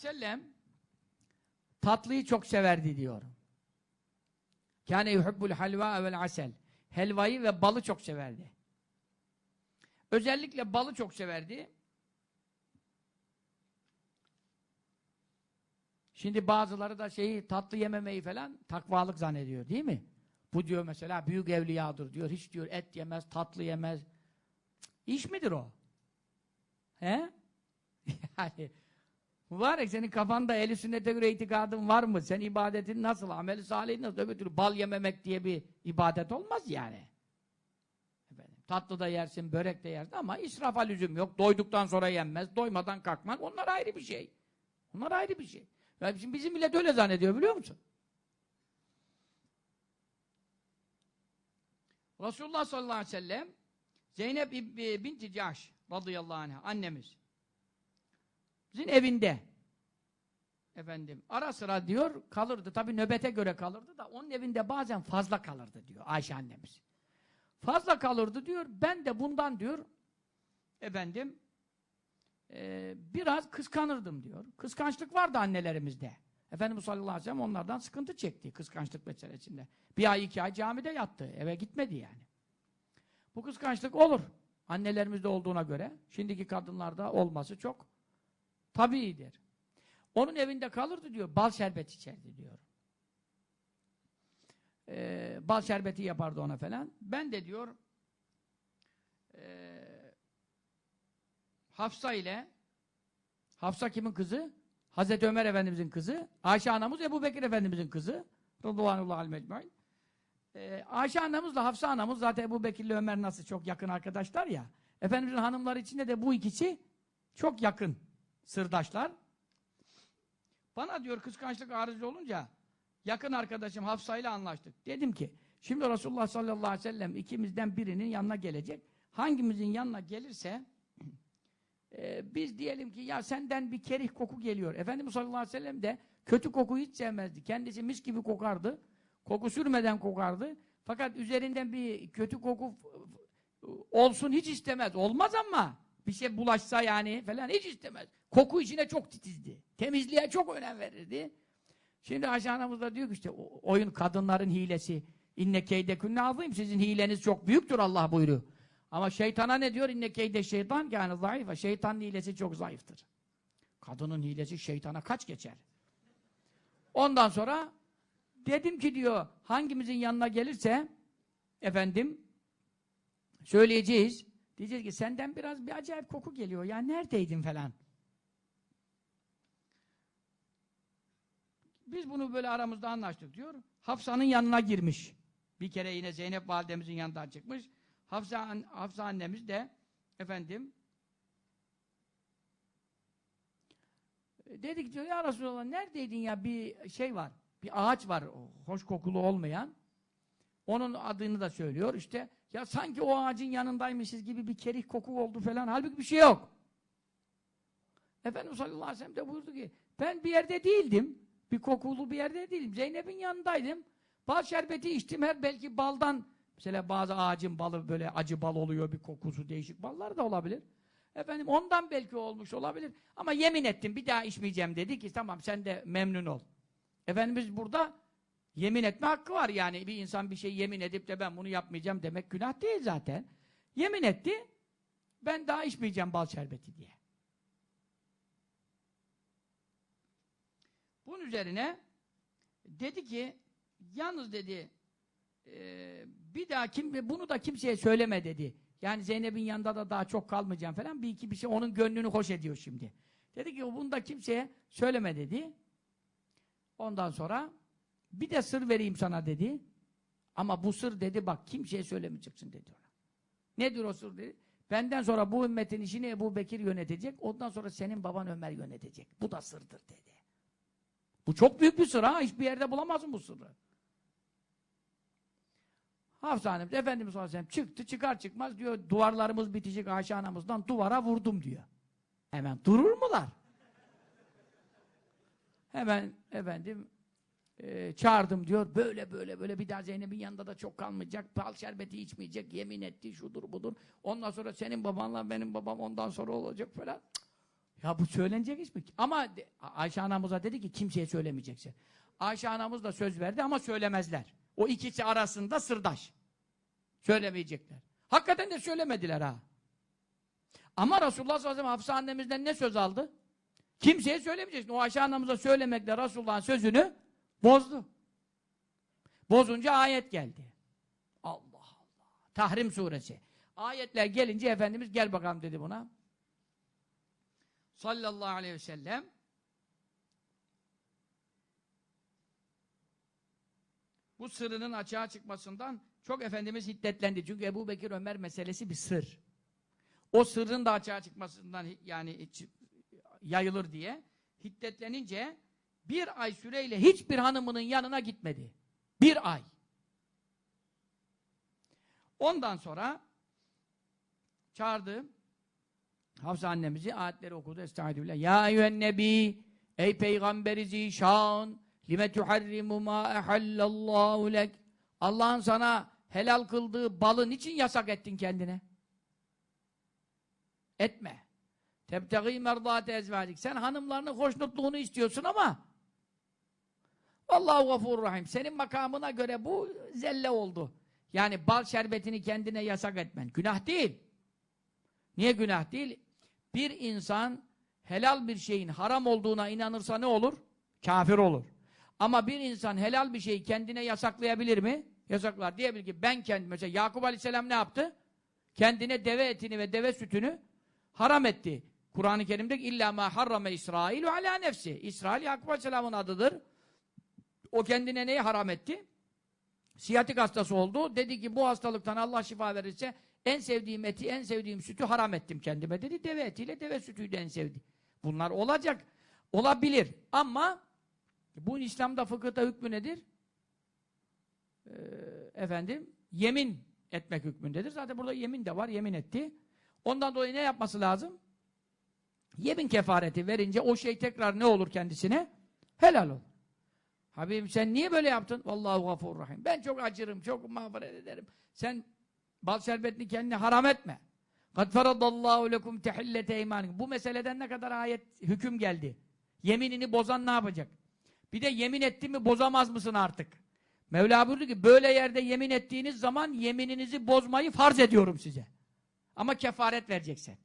sellem tatlıyı çok severdi diyor. Kâne yuhibbul halva vel asel. Helvayı ve balı çok severdi. Özellikle balı çok severdi. Şimdi bazıları da şeyi tatlı yememeyi falan takvalık zannediyor değil mi? Bu diyor mesela büyük evliyadır diyor. Hiç diyor et yemez, tatlı yemez. Cık, İş midir o? He? yani mübarek senin kafanda eli sünnete göre itikadın var mı? Sen ibadetin nasıl? Ameli salih nasıl? Öbür türlü bal yememek diye bir ibadet olmaz yani. Efendim, tatlı da yersin, börek de yersin ama israfa lüzum yok. Doyduktan sonra yenmez, doymadan kalkmak onlar ayrı bir şey. Onlar ayrı bir şey. Yani şimdi bizim millet öyle zannediyor biliyor musun? Resulullah sallallahu aleyhi ve sellem Zeynep binti Cahş radıyallahu anh annemiz bizim evinde efendim ara sıra diyor kalırdı tabi nöbete göre kalırdı da onun evinde bazen fazla kalırdı diyor Ayşe annemiz. Fazla kalırdı diyor ben de bundan diyor efendim e, biraz kıskanırdım diyor. Kıskançlık vardı annelerimizde. Efendimiz sallallahu aleyhi ve sellem onlardan sıkıntı çekti kıskançlık meselesinde. Bir ay iki ay camide yattı. Eve gitmedi yani. Bu kıskançlık olur. Annelerimizde olduğuna göre. Şimdiki kadınlarda olması çok tabiidir. Onun evinde kalırdı diyor. Bal şerbeti içerdi diyor. Ee, bal şerbeti yapardı ona falan. Ben de diyor ee, Hafsa ile Hafsa kimin kızı? Hazreti Ömer Efendimizin kızı. Ayşe anamız Ebu Bekir Efendimizin kızı. Rıdvanullah al-Mecmu'in. Ee, Ayşe anamızla Hafsa anamız zaten Ebu Bekir'le Ömer nasıl çok yakın arkadaşlar ya. Efendimizin hanımları içinde de bu ikisi çok yakın sırdaşlar. Bana diyor kıskançlık arızı olunca yakın arkadaşım Hafsa ile anlaştık. Dedim ki şimdi Resulullah sallallahu aleyhi ve sellem ikimizden birinin yanına gelecek. Hangimizin yanına gelirse e, biz diyelim ki ya senden bir kerih koku geliyor. Efendimiz sallallahu aleyhi ve sellem de kötü kokuyu hiç sevmezdi. Kendisi mis gibi kokardı. Koku sürmeden kokardı. Fakat üzerinden bir kötü koku olsun hiç istemez. Olmaz ama bir şey bulaşsa yani falan hiç istemez. Koku içine çok titizdi. Temizliğe çok önem verirdi. Şimdi Ayşe da diyor ki işte oyun kadınların hilesi. İnne keyde künne azim. Sizin hileniz çok büyüktür Allah buyuruyor. Ama şeytana ne diyor? İnne keyde şeytan yani zayıfa. Şeytanın hilesi çok zayıftır. Kadının hilesi şeytana kaç geçer? Ondan sonra dedim ki diyor hangimizin yanına gelirse efendim söyleyeceğiz. Diyeceğiz ki senden biraz bir acayip koku geliyor. Ya neredeydin falan. Biz bunu böyle aramızda anlaştık diyor. Hafsa'nın yanına girmiş. Bir kere yine Zeynep validemizin yanından çıkmış. Hafsa, Hafsa annemiz de efendim dedik diyor ya Resulallah neredeydin ya bir şey var. Bir ağaç var hoş kokulu olmayan. Onun adını da söylüyor işte. Ya sanki o ağacın yanındaymışız gibi bir kerih koku oldu falan. Halbuki bir şey yok. Efendimiz sallallahu aleyhi ve sellem de buyurdu ki ben bir yerde değildim. Bir kokulu bir yerde değilim. Zeynep'in yanındaydım. Bal şerbeti içtim. Her belki baldan mesela bazı ağacın balı böyle acı bal oluyor. Bir kokusu değişik ballar da olabilir. Efendim ondan belki olmuş olabilir. Ama yemin ettim bir daha içmeyeceğim dedi ki tamam sen de memnun ol. Efendimiz burada yemin etme hakkı var yani. Bir insan bir şey yemin edip de ben bunu yapmayacağım demek günah değil zaten. Yemin etti. Ben daha içmeyeceğim bal şerbeti diye. Bunun üzerine dedi ki yalnız dedi e, bir daha kim bunu da kimseye söyleme dedi. Yani Zeynep'in yanında da daha çok kalmayacağım falan bir iki bir şey onun gönlünü hoş ediyor şimdi. Dedi ki bunu da kimseye söyleme dedi. Ondan sonra bir de sır vereyim sana dedi. Ama bu sır dedi bak kimseye söylemeyeceksin dedi ona. Nedir o sır dedi. Benden sonra bu ümmetin işini Ebu Bekir yönetecek. Ondan sonra senin baban Ömer yönetecek. Bu da sırdır dedi. Bu çok büyük bir sır ha. Hiçbir yerde bulamazsın bu sırrı. Hafsa Hanım, Efendimiz sallallahu aleyhi çıktı, çıkar çıkmaz diyor, duvarlarımız bitecek Ayşe anamızdan duvara vurdum diyor. Hemen durur mular? Hemen efendim e, çağırdım diyor, böyle böyle böyle bir daha Zeynep'in yanında da çok kalmayacak, bal şerbeti içmeyecek, yemin etti, şudur budur. Ondan sonra senin babanla benim babam ondan sonra olacak falan. Ya bu söylenecek iş mi? Ama Ayşe anamıza dedi ki kimseye söylemeyeceksin. Ayşe anamız da söz verdi ama söylemezler. O ikisi arasında sırdaş. Söylemeyecekler. Hakikaten de söylemediler ha. Ama Resulullah sallallahu aleyhi ve sellem Hafsa annemizden ne söz aldı? Kimseye söylemeyeceksin. O Ayşe anamıza söylemekle Resulullah'ın sözünü bozdu. Bozunca ayet geldi. Allah Allah. Tahrim suresi. Ayetler gelince Efendimiz gel bakalım dedi buna. Sallallahu aleyhi ve sellem bu sırrının açığa çıkmasından çok Efendimiz hiddetlendi. Çünkü Ebu Bekir Ömer meselesi bir sır. O sırrın da açığa çıkmasından yani yayılır diye hiddetlenince bir ay süreyle hiçbir hanımının yanına gitmedi. Bir ay. Ondan sonra çağırdı. Hafsa annemizi ayetleri okudu. Estağfirullah. Ya eyyühen nebi ey peygamberi zişan lime tuharrimu ma ehallallahu lek Allah'ın sana helal kıldığı balı niçin yasak ettin kendine? Etme. Tebtegi merdate ezvacik. Sen hanımlarının hoşnutluğunu istiyorsun ama Allahu gafurur rahim. Senin makamına göre bu zelle oldu. Yani bal şerbetini kendine yasak etmen. Günah değil. Niye günah değil? Bir insan helal bir şeyin haram olduğuna inanırsa ne olur? Kafir olur. Ama bir insan helal bir şeyi kendine yasaklayabilir mi? Yasaklar. Diyebilir ki ben kendim, mesela Yakup Aleyhisselam ne yaptı? Kendine deve etini ve deve sütünü haram etti. Kur'an-ı Kerim'de illa ma harrame İsrailu ala nefsi. İsrail Yakup Aleyhisselam'ın adıdır. O kendine neyi haram etti? Siyatik hastası oldu. Dedi ki bu hastalıktan Allah şifa verirse en sevdiğim eti, en sevdiğim sütü haram ettim kendime dedi. Deve etiyle deve sütüydü en sevdiği. Bunlar olacak. Olabilir. Ama bu İslam'da fıkıhta hükmü nedir? Ee, efendim, yemin etmek hükmündedir. Zaten burada yemin de var, yemin etti. Ondan dolayı ne yapması lazım? Yemin kefareti verince o şey tekrar ne olur kendisine? Helal olur. Habibim sen niye böyle yaptın? Vallahu gafur rahim. Ben çok acırım, çok mağfiret ederim. Sen bal şerbetini kendine haram etme. Kad feradallahu lekum tehillete eymanik. Bu meseleden ne kadar ayet, hüküm geldi. Yeminini bozan ne yapacak? Bir de yemin etti mi bozamaz mısın artık? Mevla buyurdu ki böyle yerde yemin ettiğiniz zaman yemininizi bozmayı farz ediyorum size. Ama kefaret vereceksin.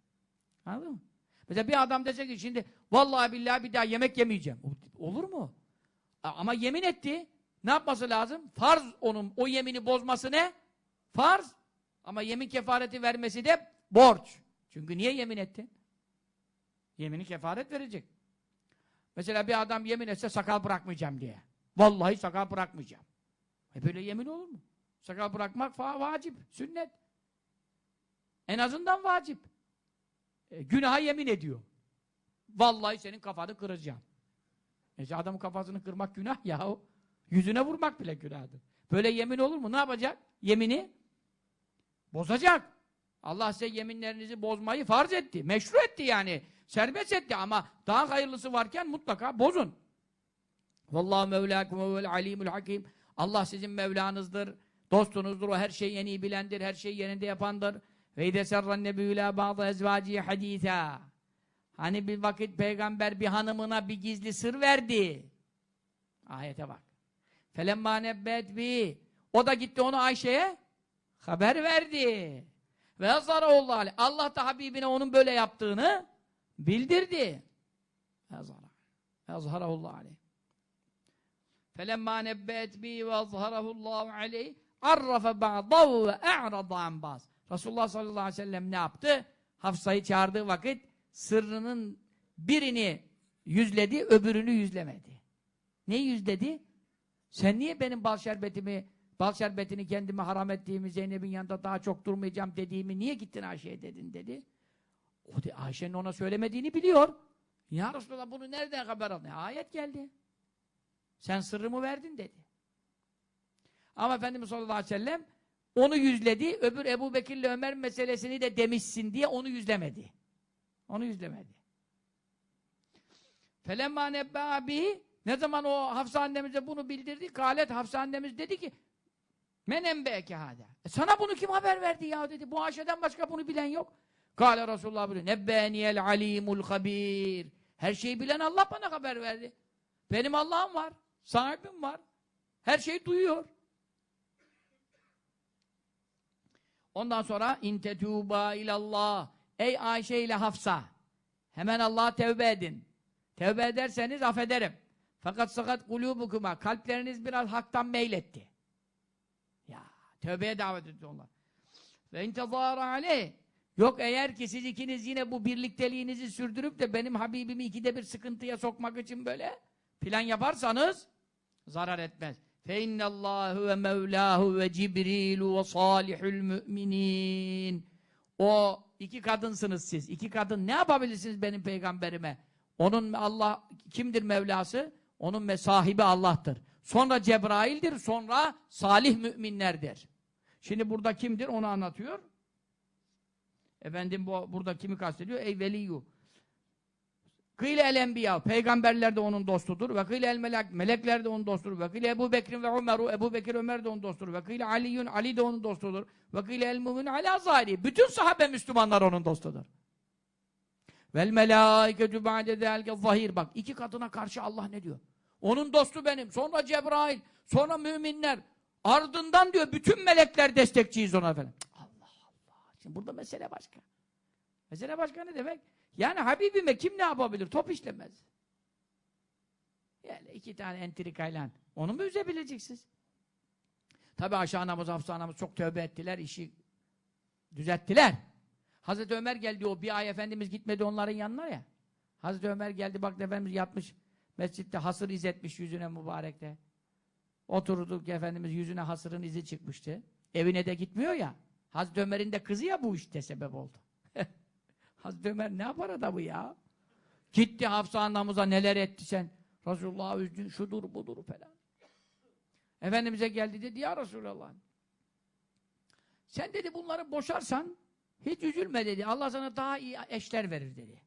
Anladın mı? Mesela bir adam dese ki şimdi vallahi billahi bir daha yemek yemeyeceğim. Olur mu? Ama yemin etti. Ne yapması lazım? Farz onun o yemini bozması ne? Farz. Ama yemin kefareti vermesi de borç. Çünkü niye yemin ettin? Yemini kefaret verecek. Mesela bir adam yemin etse sakal bırakmayacağım diye. Vallahi sakal bırakmayacağım. E böyle yemin olur mu? Sakal bırakmak vacip, sünnet. En azından vacip. E, günaha yemin ediyor. Vallahi senin kafanı kıracağım. E adamın kafasını kırmak günah ya. Yüzüne vurmak bile günahtır. Böyle yemin olur mu? Ne yapacak? Yemini bozacak. Allah size yeminlerinizi bozmayı farz etti. Meşru etti yani. Serbest etti ama daha hayırlısı varken mutlaka bozun. Vallahu mevlakum ve alimul hakim. Allah sizin Mevlanızdır, dostunuzdur, o her şeyi en iyi bilendir, her şeyi yerinde yapandır. Ve ide serran nebiyyü la ba'da ezvaciye hadîthâ. Hani bir vakit peygamber bir hanımına bir gizli sır verdi. Ayete bak. Felemma nebbet bi. O da gitti onu Ayşe'ye haber verdi. Ve aleyh. Allah da Habibine onun böyle yaptığını bildirdi. Yazara. Yazharahullah aleyh. Felemma nebbet bi ve azharahullahu aleyh arrafe ba'dahu ve e'rada an baz. Resulullah sallallahu aleyhi ve sellem ne yaptı? Hafsa'yı çağırdığı vakit sırrının birini yüzledi, öbürünü yüzlemedi. Ne yüzledi? Sen niye benim bal şerbetimi, bal şerbetini kendime haram ettiğimi, Zeynep'in yanında daha çok durmayacağım dediğimi niye gittin Ayşe'ye dedin dedi. O de Ayşe'nin ona söylemediğini biliyor. Ya Resulallah bunu nereden haber aldın? Ayet geldi. Sen sırrımı verdin dedi. Ama Efendimiz sallallahu aleyhi ve sellem onu yüzledi, öbür Ebu Bekir'le Ömer meselesini de demişsin diye onu yüzlemedi. Onu yüzlemedi. Felemma nebba bihi ne zaman o Hafsa annemize bunu bildirdi? Galet Hafsa annemiz dedi ki Men embeke hâdâ. E sana bunu kim haber verdi ya dedi. Bu Ayşe'den başka bunu bilen yok. Kale Resulullah buyuruyor. Nebbeniyel alimul habir. Her şeyi bilen Allah bana haber verdi. Benim Allah'ım var. Sahibim var. Her şeyi duyuyor. Ondan sonra intetûbâ ilallah. Ey Ayşe ile Hafsa. Hemen Allah'a tevbe edin. Tevbe ederseniz affederim. Fakat sakat kulûbukuma. Kalpleriniz biraz haktan meyletti. Ya tövbeye davet etti onlar. Ve intezâra aleyh. Yok eğer ki siz ikiniz yine bu birlikteliğinizi sürdürüp de benim Habibimi ikide bir sıkıntıya sokmak için böyle plan yaparsanız zarar etmez. Fe innallâhu ve mevlâhu ve cibrilu ve salihul müminin. O iki kadınsınız siz. İki kadın ne yapabilirsiniz benim peygamberime? Onun Allah kimdir Mevlası? Onun sahibi Allah'tır. Sonra Cebrail'dir, sonra salih müminlerdir. Şimdi burada kimdir onu anlatıyor. Efendim bu burada kimi kastediyor? Ey veliyyu. Kıyle el enbiya. Peygamberler de onun dostudur. Ve kıyle el melek. Melekler de onun dostudur. Ve kıyle Ebu Bekir ve Ömer'u. Ebu Bekir Ömer de onun dostudur. Ve kıyle Aliyyun. Ali de onun dostudur. Ve kıyle el mümin ala zahiri. Bütün sahabe Müslümanlar onun dostudur. Vel melâiketü ba'de zâlike zahir. Bak iki kadına karşı Allah ne diyor? Onun dostu benim. Sonra Cebrail. Sonra müminler. Ardından diyor bütün melekler destekçiyiz ona. Cık, Allah Allah. Şimdi burada mesele başka. Mesele başka ne demek? Yani Habibime kim ne yapabilir? Top işlemez. Yani iki tane entrikayla onu mu üzebileceksiniz? Tabi Ayşe anamız, Hafsa anamız çok tövbe ettiler, işi düzelttiler. Hazreti Ömer geldi o bir ay Efendimiz gitmedi onların yanına ya. Hazreti Ömer geldi bak Efendimiz yatmış mescitte hasır izletmiş yüzüne mübarekte. Oturduk Efendimiz yüzüne hasırın izi çıkmıştı. Evine de gitmiyor ya. Hazreti Ömer'in de kızı ya bu işte sebep oldu. Hazreti Ömer ne yapar adamı ya? Gitti Hafsa anamıza neler etti sen? Resulullah üzdün şudur budur falan. Efendimiz'e geldi dedi ya Resulallah. Sen dedi bunları boşarsan hiç üzülme dedi. Allah sana daha iyi eşler verir dedi.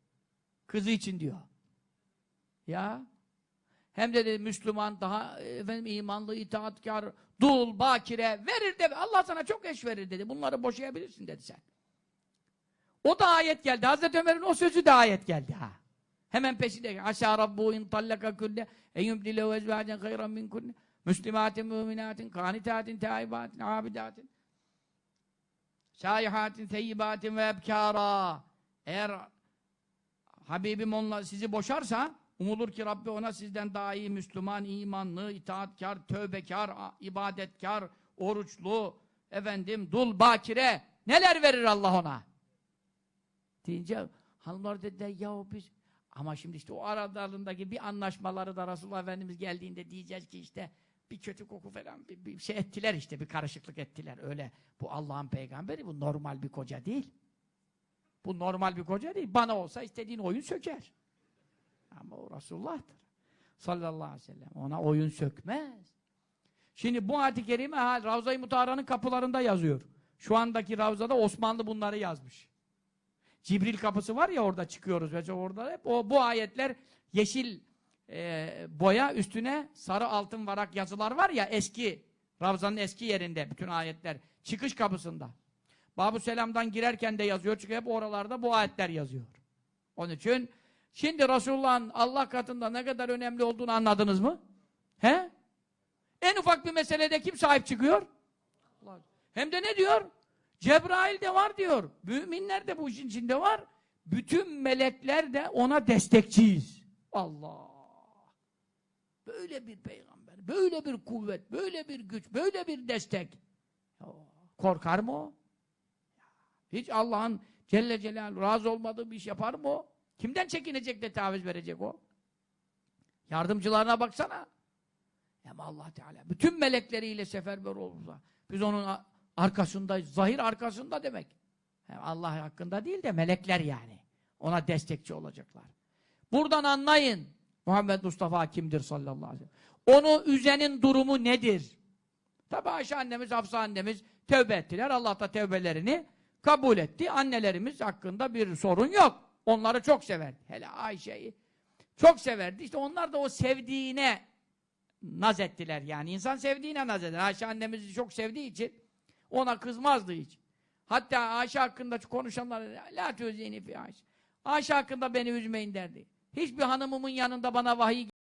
Kızı için diyor. Ya hem de dedi Müslüman daha efendim imanlı, itaatkar, dul, bakire verir de Allah sana çok eş verir dedi. Bunları boşayabilirsin dedi sen. O da ayet geldi. Hazreti Ömer'in o sözü de ayet geldi ha. Hemen peşinde. Aşağı rabbu in tallaka kulle en yubdilehu ezvacen hayran min kunne müslimatin, müminatin, kanitatin, taibatin, abidatin şayihatin, teyyibatin ve ebkara eğer Habibim onunla sizi boşarsa umulur ki Rabbi ona sizden daha iyi Müslüman, imanlı, itaatkar, tövbekar, ibadetkar, oruçlu, efendim, dul, bakire neler verir Allah ona? Deyince hanımlar dediler ya biz ama şimdi işte o aralarındaki bir anlaşmaları da Resulullah Efendimiz geldiğinde diyeceğiz ki işte bir kötü koku falan bir, bir şey ettiler işte bir karışıklık ettiler öyle. Bu Allah'ın peygamberi bu normal bir koca değil. Bu normal bir koca değil. Bana olsa istediğin oyun söker. Ama o Resulullah'tır. Sallallahu aleyhi ve sellem. Ona oyun sökmez. Şimdi bu ayet-i kerime Ravza-i Mutahara'nın kapılarında yazıyor. Şu andaki Ravza'da Osmanlı bunları yazmış. Cibril kapısı var ya orada çıkıyoruz ve orada hep o bu ayetler yeşil e, boya üstüne sarı altın varak yazılar var ya eski Ravza'nın eski yerinde bütün ayetler çıkış kapısında. Babu Selam'dan girerken de yazıyor çünkü hep oralarda bu ayetler yazıyor. Onun için şimdi Resulullah'ın Allah katında ne kadar önemli olduğunu anladınız mı? He? En ufak bir meselede kim sahip çıkıyor? Hem de ne diyor? Cebrail de var diyor. Müminler de bu işin içinde var. Bütün melekler de ona destekçiyiz. Allah! Böyle bir peygamber, böyle bir kuvvet, böyle bir güç, böyle bir destek. Korkar mı o? Hiç Allah'ın Celle Celaluhu razı olmadığı bir iş yapar mı o? Kimden çekinecek de taviz verecek o? Yardımcılarına baksana. Ama Allah Teala bütün melekleriyle seferber olurlar. Biz onun arkasındayız. Zahir arkasında demek. Allah hakkında değil de melekler yani. Ona destekçi olacaklar. Buradan anlayın. Muhammed Mustafa kimdir sallallahu aleyhi ve sellem. Onu üzenin durumu nedir? Tabi Ayşe annemiz, Hafsa annemiz tövbe ettiler. Allah da tövbelerini kabul etti. Annelerimiz hakkında bir sorun yok. Onları çok severdi. Hele Ayşe'yi çok severdi. İşte onlar da o sevdiğine naz ettiler yani. İnsan sevdiğine naz eder. Ayşe annemizi çok sevdiği için ona kızmazdı hiç. Hatta Ayşe hakkında konuşanlar la tüzini fi Ayşe. Ayşe hakkında beni üzmeyin derdi. Hiçbir hanımımın yanında bana vahiy